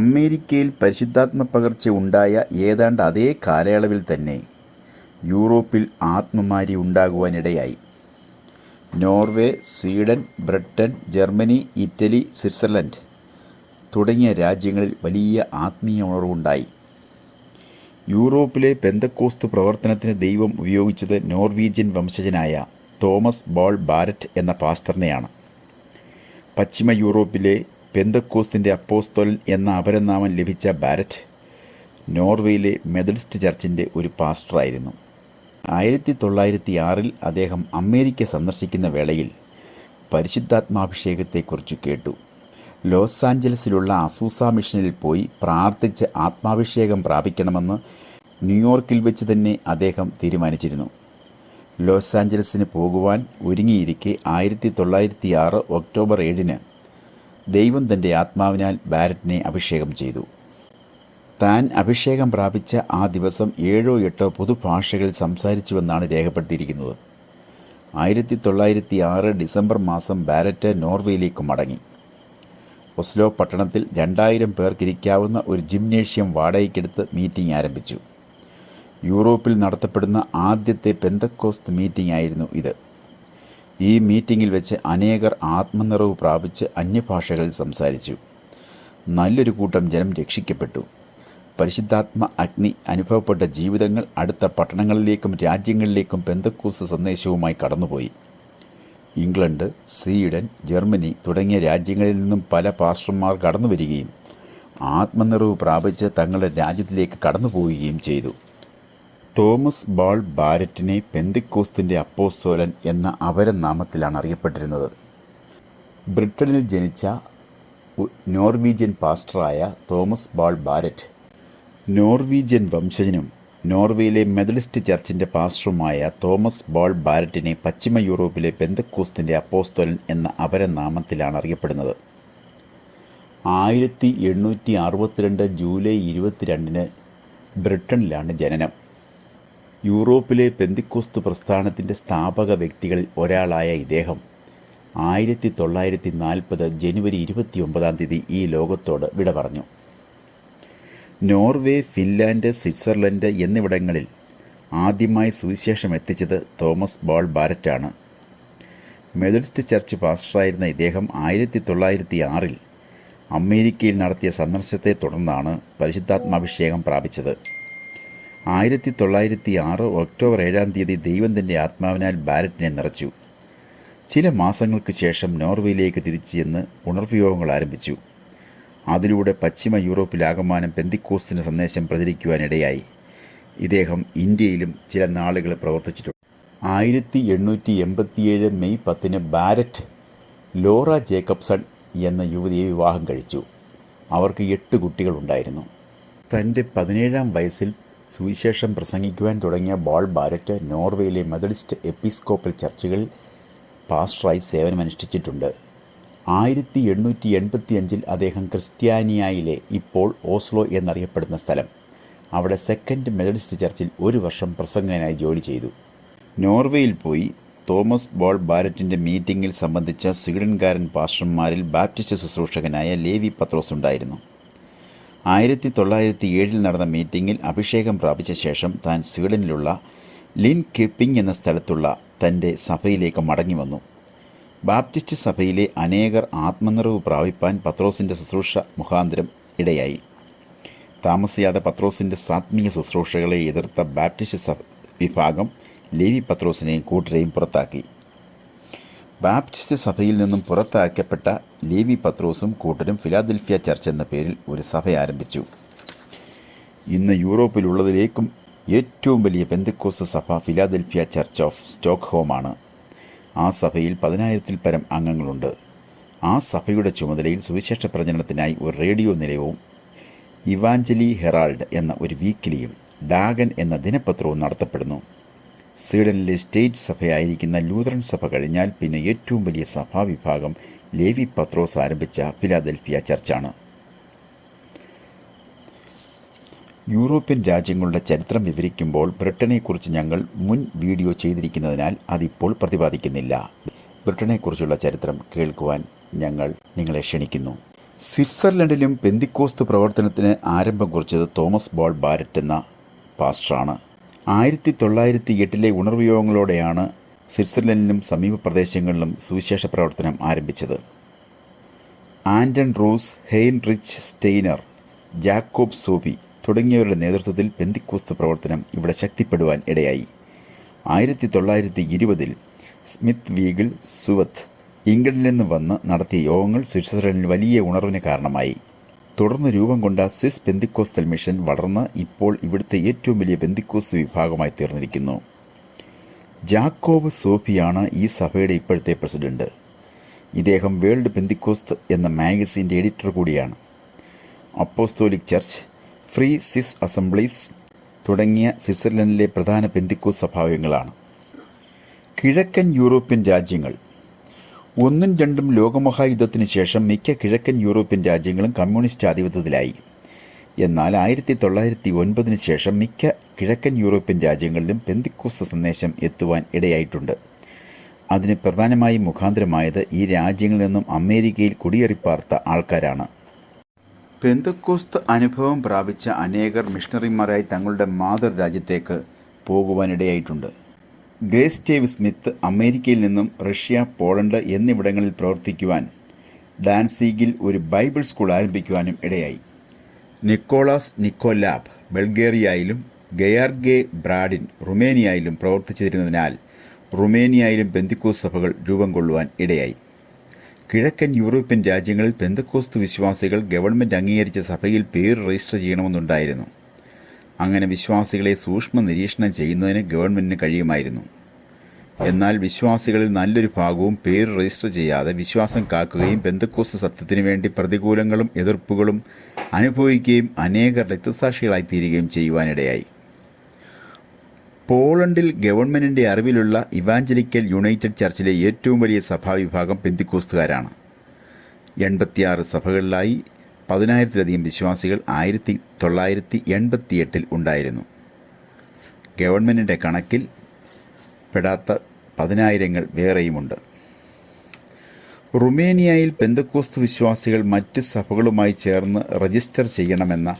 അമേരിക്കയിൽ പരിശുദ്ധാത്മ പകർച്ച ഉണ്ടായ ഏതാണ്ട് അതേ കാലയളവിൽ തന്നെ യൂറോപ്പിൽ ആത്മമാരി ഉണ്ടാകുവാനിടയായി. Norway Sweden Britain Germany Italy Switzerland തുടങ്ങിയ രാജ്യങ്ങളിൽ വലിയ ആത്മീയ ഉണർവുണ്ടായി. യൂറോപ്പിലെ പെന്തക്കോസ്തു പ്രവർത്തനത്തിന് ദൈവം ഉപയോഗിച്ചത് നോർവീജിയൻ വംശജനായ തോമസ് ബോൾ ബാരറ്റ് എന്ന പാസ്റ്ററിനെയാണ്. പശ്ചിമ യൂറോപ്പിലെ പെന്തക്കോസ്തിന്റെ അപ്പോസ്തോലൻ എന്ന അപരനാമം ലഭിച്ച ബാരറ്റ് നോർവേയിലെ മെതഡിസ്റ്റ് ചർച്ചിന്റെ ഒരു പാസ്റ്ററായിരുന്നു. ആയിരത്തി തൊള്ളായിരത്തി ആറിൽ അദ്ദേഹം അമേരിക്ക സന്ദർശിക്കുന്ന വേളയിൽ പരിശുദ്ധാത്മാഭിഷേകത്തെക്കുറിച്ച് കേട്ടു. ലോസ് ആഞ്ചലസിലുള്ള അസൂസ മിഷനിൽ പോയി പ്രാർത്ഥിച്ച് ആത്മാഭിഷേകം പ്രാപിക്കണമെന്ന് ന്യൂയോർക്കിൽ വെച്ച് തന്നെ അദ്ദേഹം തീരുമാനിച്ചിരുന്നു. ലോസ് ആഞ്ചലസിന് പോകുവാൻ ഒരുങ്ങിയിരിക്കെ ആയിരത്തി തൊള്ളായിരത്തി ആറ് ഒക്ടോബർ ഏഴിന് ദൈവം തന്റെ ആത്മാവിനാൽ ബാരറ്റിനെ അഭിഷേകം ചെയ്തു. താൻ അഭിഷേകം പ്രാപിച്ച ആ ദിവസം ഏഴോ എട്ടോ പൊതുഭാഷകളിൽ സംസാരിച്ചുവെന്നാണ് രേഖപ്പെടുത്തിയിരിക്കുന്നത്. ആയിരത്തി തൊള്ളായിരത്തി ആറ് ഡിസംബർ മാസം ബാരറ്റ് നോർവേയിലേക്ക് മടങ്ങി. ഒസ്ലോ പട്ടണത്തിൽ രണ്ടായിരം പേർക്കിരിക്കാവുന്ന ഒരു ജിംനേഷ്യം വാടകയ്ക്കെടുത്ത് മീറ്റിംഗ് ആരംഭിച്ചു. യൂറോപ്പിൽ നടത്തപ്പെടുന്ന ആദ്യത്തെ പെന്തക്കോസ്ത് മീറ്റിംഗ് ആയിരുന്നു ഇത്. ഈ മീറ്റിംഗിൽ വെച്ച് അനേകർ ആത്മനിറവ് പ്രാപിച്ച് അന്യഭാഷകളിൽ സംസാരിച്ചു. നല്ലൊരു കൂട്ടം ജനം രക്ഷിക്കപ്പെട്ടു. പരിശുദ്ധാത്മ അഗ്നി അനുഭവപ്പെട്ട ജീവിതങ്ങൾ അടുത്ത പട്ടണങ്ങളിലേക്കും രാജ്യങ്ങളിലേക്കും പെന്തക്കൂസ് സന്ദേശവുമായി കടന്നുപോയി. ഇംഗ്ലണ്ട് സ്വീഡൻ ജർമ്മനി തുടങ്ങിയ രാജ്യങ്ങളിൽ നിന്നും പല പാസ്റ്റർമാർ കടന്നു വരികയും ആത്മനിറവ് പ്രാപിച്ച് തങ്ങളുടെ രാജ്യത്തിലേക്ക് കടന്നു പോവുകയും ചെയ്തു. തോമസ് ബാൾ ബാരറ്റിനെ പെന്തിക്കോസ്തിന്റെ അപ്പോസ്തോലൻ എന്ന അപരനാമത്തിലാണ് അറിയപ്പെട്ടിരുന്നത്. ബ്രിട്ടനിൽ ജനിച്ച നോർവീജിയൻ പാസ്റ്ററായ തോമസ് ബാൾ ബാരറ്റ് നോർവീജിയൻ വംശജനും നോർവേയിലെ മെഡലിസ്റ്റ് ചർച്ചിന്റെ പാസ്റ്ററുമായ തോമസ് ബാൾ ബാരറ്റിനെ പശ്ചിമ യൂറോപ്പിലെ പെന്തക്കോസ്തിന്റെ അപ്പോസ്തോലൻ എന്ന അപരനാമത്തിലാണ് അറിയപ്പെടുന്നത്. ആയിരത്തി എണ്ണൂറ്റി അറുപത്തിരണ്ട് ജൂലൈ ഇരുപത്തിരണ്ടിന് ബ്രിട്ടനിലാണ് ജനനം. യൂറോപ്പിലെ പെന്തിക്കോസ്ത് പ്രസ്ഥാനത്തിന്റെ സ്ഥാപക വ്യക്തികളിൽ ഒരാളായ ഇദ്ദേഹം ആയിരത്തി തൊള്ളായിരത്തി നാൽപ്പത് ജനുവരി ഇരുപത്തിയൊമ്പതാം തീയതി ഈ ലോകത്തോട് വിട പറഞ്ഞു. നോർവേ ഫിൻലാൻഡ് സ്വിറ്റ്സർലൻഡ് എന്നിവിടങ്ങളിൽ ആദ്യമായി സുവിശേഷം എത്തിച്ചത് തോമസ് ബോൾ ബാരറ്റാണ്. മെതഡിസ്റ്റ് ചർച്ച് പാസ്റ്ററായിരുന്ന ഇദ്ദേഹം ആയിരത്തി തൊള്ളായിരത്തി ആറിൽ അമേരിക്കയിൽ നടത്തിയ സന്ദർശനത്തെ തുടർന്നാണ് പരിശുദ്ധാത്മാഭിഷേകം പ്രാപിച്ചത്. ആയിരത്തി തൊള്ളായിരത്തി ആറ് ഒക്ടോബർ ഏഴാം തീയതി ദൈവം തന്റെ ആത്മാവിനാൽ ബാലറ്റിനെ നിറച്ചു. ചില മാസങ്ങൾക്ക് ശേഷം നോർവേയിലേക്ക് തിരിച്ചു ചെന്ന് ഉണർവ്യോഗങ്ങൾ ആരംഭിച്ചു. അതിലൂടെ പശ്ചിമ യൂറോപ്പിലാകമാനം പെന്തിക്കോസ്തിന് സന്ദേശം പ്രചരിക്കുവാനിടയായി ഇദ്ദേഹം ഇന്ത്യയിലും ചില നാളുകൾ പ്രവർത്തിച്ചിട്ടുണ്ട്. ആയിരത്തി എണ്ണൂറ്റി എൺപത്തിയേഴ് മെയ് പത്തിന് ബാരറ്റ് ലോറ ജേക്കബ്സൺ എന്ന യുവതിയെ വിവാഹം കഴിച്ചു. അവർക്ക് എട്ട് കുട്ടികളുണ്ടായിരുന്നു. തന്റെ പതിനേഴാം വയസ്സിൽ സുവിശേഷം പ്രസംഗിക്കുവാൻ തുടങ്ങിയ ബോൾ ബാരറ്റ് നോർവേയിലെ മെതഡിസ്റ്റ് എപ്പിസ്കോപ്പൽ ചർച്ചുകളിൽ പാസ്റ്ററായി സേവനമനുഷ്ഠിച്ചിട്ടുണ്ട്. ആയിരത്തി എണ്ണൂറ്റി എൺപത്തി അഞ്ചിൽ അദ്ദേഹം ക്രിസ്ത്യാനിയായിലെ ഇപ്പോൾ ഓസ്ലോ എന്നറിയപ്പെടുന്ന സ്ഥലം. അവിടെ സെക്കൻഡ് മെതഡിസ്റ്റ് ചർച്ചിൽ ഒരു വർഷം പ്രസംഗനായി ജോലി ചെയ്തു. നോർവേയിൽ പോയി തോമസ് ബോൾ ബാരറ്റിന്റെ മീറ്റിംഗിൽ സംബന്ധിച്ച സ്വീഡൻകാരൻ പാസ്റ്റർമാരിൽ ബാപ്റ്റിസ്റ്റ് ശുശ്രൂഷകനായ ലേവി പത്രോസ് ഉണ്ടായിരുന്നു. ആയിരത്തി തൊള്ളായിരത്തി ഏഴിൽ നടന്ന മീറ്റിംഗിൽ അഭിഷേകം പ്രാപിച്ച ശേഷം താൻ സ്വീഡനിലുള്ള ലിൻ കിപ്പിംഗ് എന്ന സ്ഥലത്തുള്ള തന്റെ സഭയിലേക്ക് മടങ്ങി വന്നു ബാപ്റ്റിസ്റ്റ് സഭയിലെ അനേകർ ആത്മനിറവ് പ്രാപിപ്പാൻ പത്രോസിന്റെ ശുശ്രൂഷ മുഖാന്തരം ഇടയായി. താമസിയാതെ പത്രോസിന്റെ സാത്മീയ ശുശ്രൂഷകളെ എതിർത്ത ബാപ്റ്റിസ്റ്റ് വിഭാഗം ലേവി പത്രോസിനെയും കൂട്ടരെയും പുറത്താക്കി. ബാപ്റ്റിസ്റ്റ് സഭയിൽ നിന്നും പുറത്താക്കപ്പെട്ട ലേവി പത്രോസും കൂട്ടരും ഫിലാദൽഫിയ ചർച്ച് എന്ന പേരിൽ ഒരു സഭ ആരംഭിച്ചു. ഇന്ന് യൂറോപ്പിലുള്ളതിലേക്കും ഏറ്റവും വലിയ പെന്തക്കോസ് സഭ ഫിലാദൽഫിയ ചർച്ച് ഓഫ് സ്റ്റോക്ക്ഹോമാണ്. ആ സഭയിൽ പതിനായിരത്തിൽ പരം അംഗങ്ങളുണ്ട്. ആ സഭയുടെ ചുമതലയിൽ സുവിശേഷ പ്രചരണത്തിനായി ഒരു റേഡിയോ നിലയവും ഇവാഞ്ചലി ഹെറാൾഡ് എന്ന ഒരു വീക്കിലിയും ഡാഗൻ എന്ന ദിനപത്രവും നടത്തപ്പെടുന്നു. സ്വീഡനിലെ സ്റ്റേറ്റ് സഭയായിരിക്കുന്ന ലൂതറൻ സഭ കഴിഞ്ഞാൽ പിന്നെ ഏറ്റവും വലിയ സഭാവിഭാഗം ലേവി പത്രോസ് ആരംഭിച്ച ഫിലാദൽഫിയ ചർച്ചാണ്. യൂറോപ്യൻ രാജ്യങ്ങളുടെ ചരിത്രം വിവരിക്കുമ്പോൾ ബ്രിട്ടനെക്കുറിച്ച് ഞങ്ങൾ മുൻ വീഡിയോ ചെയ്തിരിക്കുന്നതിനാൽ അതിപ്പോൾ പ്രതിപാദിക്കുന്നില്ല. ബ്രിട്ടനെക്കുറിച്ചുള്ള ചരിത്രം കേൾക്കുവാൻ ഞങ്ങൾ നിങ്ങളെ ക്ഷണിക്കുന്നു. സ്വിറ്റ്സർലൻഡിലും പെന്തിക്കോസ്ത് പ്രവർത്തനത്തിന് ആരംഭം കുറിച്ചത് തോമസ് ബോൾ ബാരറ്റ് എന്ന പാസ്റ്ററാണ്. ആയിരത്തി തൊള്ളായിരത്തി എട്ടിലെ ഉണർവ് യോഗങ്ങളോടെയാണ് സ്വിറ്റ്സർലൻഡിലും സമീപ പ്രദേശങ്ങളിലും സുവിശേഷ പ്രവർത്തനം ആരംഭിച്ചത്. ആൻഡൻ റൂസ് ഹെയിൻറിച്ച് സ്റ്റെയ്നർ ജാക്കോബ് സോബി തുടങ്ങിയവരുടെ നേതൃത്വത്തിൽ പെന്തിക്കോസ്ത് പ്രവർത്തനം ഇവിടെ ശക്തിപ്പെടുവാൻ ഇടയായി. ആയിരത്തി തൊള്ളായിരത്തി ഇരുപതിൽ സ്മിത്ത് വീഗിൾ സുവത്ത് ഇംഗ്ലണ്ടിൽ നിന്ന് വന്ന് നടത്തിയ യോഗങ്ങൾ സ്വിറ്റ്സർലൻഡിൽ വലിയ ഉണർവിന് കാരണമായി. തുടർന്ന് രൂപം കൊണ്ട സ്വിസ് ബെന്തിക്കോസ്തൽ മിഷൻ വളർന്ന് ഇപ്പോൾ ഇവിടുത്തെ ഏറ്റവും വലിയ ബെന്തിക്കോസ് വിഭാഗമായി തീർന്നിരിക്കുന്നു. ജാക്കോബ് സോഫിയാണ് ഈ സഭയുടെ ഇപ്പോഴത്തെ പ്രസിഡന്റ്. ഇദ്ദേഹം വേൾഡ് ബെന്തിക്കോസ്ത് എന്ന മാഗസിന്റെ എഡിറ്റർ കൂടിയാണ്. അപ്പോസ്തോലിക് ചർച്ച് ഫ്രീ സിസ് അസംബ്ലീസ് തുടങ്ങിയ സ്വിറ്റ്സർലൻഡിലെ പ്രധാന ബെന്തിക്കോസ് സ്വഭാവങ്ങളാണ് കിഴക്കൻ യൂറോപ്യൻ രാജ്യങ്ങൾ ഒന്നും രണ്ടും ലോകമഹായുദ്ധത്തിന് ശേഷം മിക്ക കിഴക്കൻ യൂറോപ്യൻ രാജ്യങ്ങളും കമ്മ്യൂണിസ്റ്റ് ആധിപത്യത്തിലായി. എന്നാൽ ആയിരത്തി തൊള്ളായിരത്തി ഒൻപതിന് ശേഷം മിക്ക കിഴക്കൻ യൂറോപ്യൻ രാജ്യങ്ങളിലും പെന്തിക്കോസ് സന്ദേശം എത്തുവാൻ ഇടയായിട്ടുണ്ട്. അതിന് പ്രധാനമായും മുഖാന്തരമായത് ഈ രാജ്യങ്ങളിൽ നിന്നും അമേരിക്കയിൽ കുടിയേറിപ്പാർത്ത ആൾക്കാരാണ്. പെന്തക്കോസ്ത് അനുഭവം പ്രാപിച്ച അനേകർ മിഷണറിമാരായി തങ്ങളുടെ മാതൃരാജ്യത്തേക്ക് പോകുവാനിടയായിട്ടുണ്ട് ഗ്രേസ് ടേവ് സ്മിത്ത് അമേരിക്കയിൽ നിന്നും റഷ്യ പോളണ്ട് എന്നിവിടങ്ങളിൽ പ്രവർത്തിക്കുവാൻ ഡാൻസീഗിൽ ഒരു ബൈബിൾ സ്കൂൾ ആരംഭിക്കുവാനും ഇടയായി. നിക്കോളാസ് നിക്കോലാബ് ബൾഗേറിയയിലും ഗയാർഗെ ബ്രാഡിൻ റുമേനിയയിലും പ്രവർത്തിച്ചിരുന്നതിനാൽ റുമേനിയയിലും ബന്ധുക്കോസ് സഭകൾ രൂപം കൊള്ളുവാൻ ഇടയായി. കിഴക്കൻ യൂറോപ്യൻ രാജ്യങ്ങളിൽ ബന്ധുക്കോസ്തു വിശ്വാസികൾ ഗവൺമെന്റ് അംഗീകരിച്ച സഭയിൽ പേര് രജിസ്റ്റർ ചെയ്യണമെന്നുണ്ടായിരുന്നു. അങ്ങനെ വിശ്വാസികളെ സൂക്ഷ്മ നിരീക്ഷണം ചെയ്യുന്നതിന് ഗവൺമെന്റിന് കഴിയുമായിരുന്നു. എന്നാൽ വിശ്വാസികളിൽ നല്ലൊരു ഭാഗവും പേര് രജിസ്റ്റർ ചെയ്യാതെ വിശ്വാസം കാക്കുകയും ബന്ധുക്കോസ് സത്യത്തിനു വേണ്ടി പ്രതികൂലങ്ങളും എതിർപ്പുകളും അനുഭവിക്കുകയും അനേകർ രക്തസാക്ഷികളായി തീരുകയും ചെയ്യുവാനിടയായി. പോളണ്ടിൽ ഗവൺമെന്റിന്റെ അറിവിലുള്ള ഇവാഞ്ചലിക്കൽ യുണൈറ്റഡ് ചർച്ചിലെ ഏറ്റവും വലിയ സഭാവിഭാഗം പെന്തിക്കോസ്തുകാരാണ്. എൺപത്തിയാറ് സഭകളിലായി പതിനായിരത്തിലധികം വിശ്വാസികൾ ആയിരത്തി തൊള്ളായിരത്തി എൺപത്തിയെട്ടിൽ ഉണ്ടായിരുന്നു. ഗവൺമെന്റിന്റെ കണക്കിൽ പെടാത്ത പതിനായിരങ്ങൾ വേറെയുമുണ്ട്. റുമേനിയയിൽ പെന്തക്കോസ്ത് വിശ്വാസികൾ മറ്റ് സഭകളുമായി ചേർന്ന് രജിസ്റ്റർ ചെയ്യണമെന്ന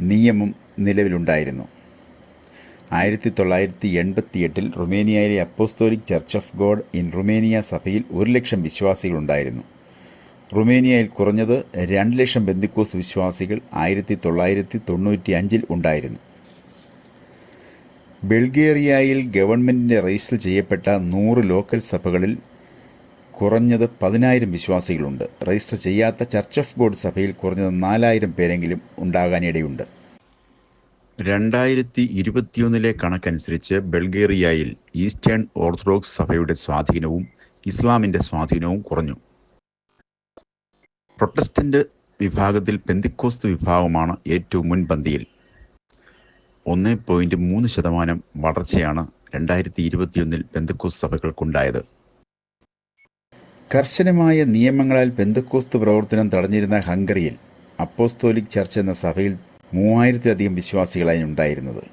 നിയമം നിലവിലുണ്ടായിരുന്നു. ആയിരത്തി തൊള്ളായിരത്തി എൺപത്തിയെട്ടിൽ റുമേനിയയിലെ Apostolic Church of God in Romania സഭയിൽ ഒരു ലക്ഷം വിശ്വാസികളുണ്ടായിരുന്നു റുമേനിയയിൽ കുറഞ്ഞത് രണ്ട് ലക്ഷം ബന്ദിക്കോസ് വിശ്വാസികൾ ആയിരത്തി തൊള്ളായിരത്തി തൊണ്ണൂറ്റി അഞ്ചിൽ ഉണ്ടായിരുന്നു. ബൾഗേറിയയിൽ ഗവൺമെന്റിന്റെ രജിസ്റ്റർ ചെയ്യപ്പെട്ട നൂറ് ലോക്കൽ സഭകളിൽ കുറഞ്ഞത് പതിനായിരം വിശ്വാസികളുണ്ട്. രജിസ്റ്റർ ചെയ്യാത്ത ചർച്ച് ഓഫ് ഗോഡ് സഭയിൽ കുറഞ്ഞത് നാലായിരം പേരെങ്കിലും ഉണ്ടാകാനിടയുണ്ട്. രണ്ടായിരത്തി ഇരുപത്തിയൊന്നിലെ കണക്കനുസരിച്ച് ബൾഗേറിയയിൽ ഈസ്റ്റേൺ ഓർത്തഡോക്സ് സഭയുടെ സ്വാധീനവും ഇസ്ലാമിന്റെ സ്വാധീനവും കുറഞ്ഞു. പ്രൊട്ടസ്റ്റന്റ് വിഭാഗത്തിൽ പെന്തിക്കോസ്ത് വിഭാഗമാണ് ഏറ്റവും മുൻപന്തിയിൽ. ഒന്ന് പോയിന്റ് മൂന്ന് ശതമാനം വളർച്ചയാണ് രണ്ടായിരത്തി ഇരുപത്തിയൊന്നിൽ പെന്തക്കോസ് സഭകൾക്കുണ്ടായത്. കർശനമായ നിയമങ്ങളാൽ പെന്തക്കോസ്ത് പ്രവർത്തനം തടഞ്ഞിരുന്ന ഹംഗറിയിൽ അപ്പോസ്തോലിക് ചർച്ച് എന്ന സഭയിൽ മൂവായിരത്തിലധികം വിശ്വാസികളായി ഉണ്ടായിരുന്നത്.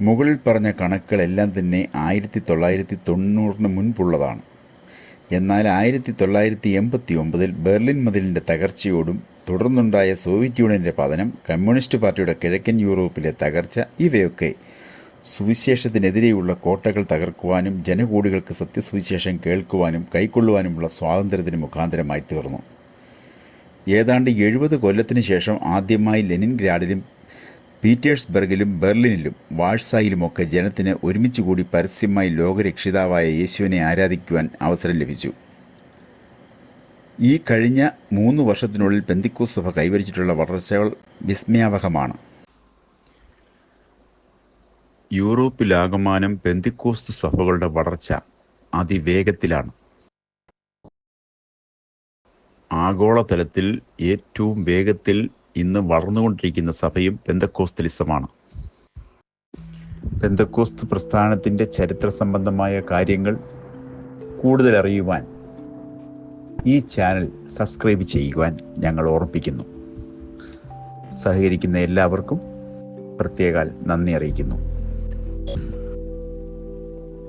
മുകളിൽ പറഞ്ഞ കണക്കുകളെല്ലാം തന്നെ ആയിരത്തി തൊള്ളായിരത്തി തൊണ്ണൂറിന് മുൻപുള്ളതാണ്. എന്നാൽ ആയിരത്തി തൊള്ളായിരത്തി എൺപത്തി ഒമ്പതിൽ ബെർലിൻ മതിലിന്റെ തകർച്ചയോടും തുടർന്നുണ്ടായ സോവിയറ്റ് യൂണിയന്റെ പതനം കമ്മ്യൂണിസ്റ്റ് പാർട്ടിയുടെ കിഴക്കൻ യൂറോപ്പിലെ തകർച്ച ഇവയൊക്കെ സുവിശേഷത്തിനെതിരെയുള്ള കോട്ടകൾ തകർക്കുവാനും ജനകൂടികൾക്ക് സത്യസുവിശേഷം കേൾക്കുവാനും കൈക്കൊള്ളുവാനുമുള്ള സ്വാതന്ത്ര്യത്തിന് മുഖാന്തരമായി തീർന്നു. ഏതാണ്ട് എഴുപത് കൊല്ലത്തിനു ശേഷം ആദ്യമായി ലെനിൻഗ്രാഡിലും പീറ്റേഴ്സ്ബർഗിലും ബെർലിനിലും വാഴ്സായിലുമൊക്കെ ജനത്തിന് ഒരുമിച്ച് കൂടി പരസ്യമായി ലോകരക്ഷിതാവായ യേശുവിനെ ആരാധിക്കുവാൻ അവസരം ലഭിച്ചു. ഈ കഴിഞ്ഞ മൂന്ന് വർഷത്തിനുള്ളിൽ പെന്തിക്കോസ് സഭ കൈവരിച്ചിട്ടുള്ള വളർച്ചകൾ വിസ്മയാവഹമാണ്. യൂറോപ്പിലാകമാനം പെന്തിക്കോസ്ത് സഭകളുടെ വളർച്ച അതിവേഗത്തിലാണ്. ആഗോളതലത്തിൽ ഏറ്റവും വേഗത്തിൽ ഇന്ന് വളർന്നുകൊണ്ടിരിക്കുന്ന സഭയും പെന്തക്കോസ്തലിസമാണ്. പെന്തക്കോസ്ത് പ്രസ്ഥാനത്തിന്റെ ചരിത്ര സംബന്ധമായ കാര്യങ്ങൾ കൂടുതൽ അറിയുവാൻ ഈ ചാനൽ സബ്സ്ക്രൈബ് ചെയ്യുവാൻ ഞങ്ങൾ ഓർമ്മിപ്പിക്കുന്നു. സഹകരിക്കുന്ന എല്ലാവർക്കും പ്രത്യേകാൽ നന്ദി അറിയിക്കുന്നു.